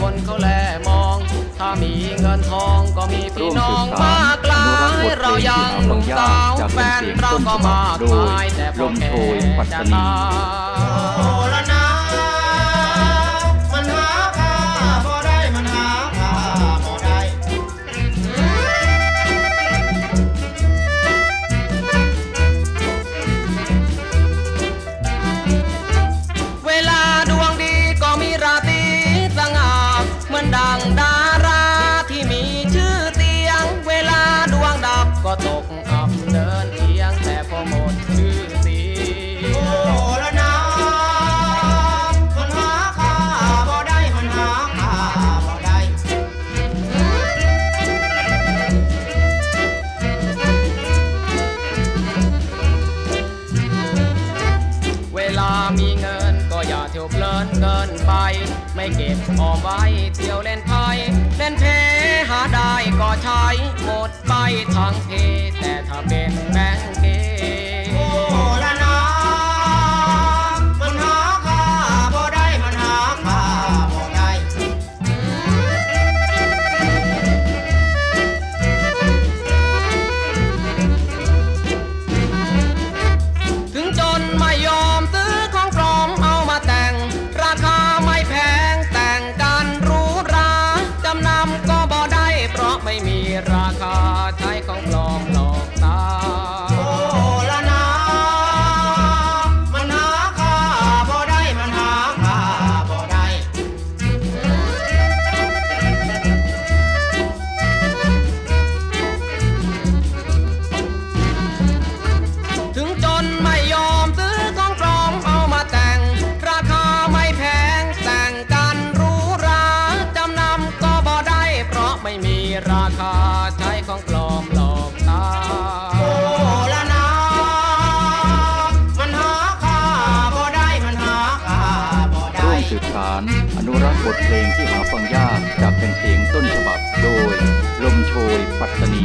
คนเขาแลมอง ถ้ามีเงินทองก็มีพี่น้องมากลายเรายังหนุ่มสาวแฟนเราก็มากมายแต่พ่อแก่จะตาย ไม่เก็บออมไว้ เที่ยวเล่นไพ่เล่นเพหาได้ก็ใช้หมดไปทั้งเพ ราคา ราคาใช้ของปลอมหลอกตาโอ้ละนามันหาค่าบ่ได้มันหาค่าบ่ได้ร่วมสืบสารอนุรักษ์บทเพลงที่หาฟังยากจากเป็นเพลงต้นฉบับโดย ลมโชยปัตตานี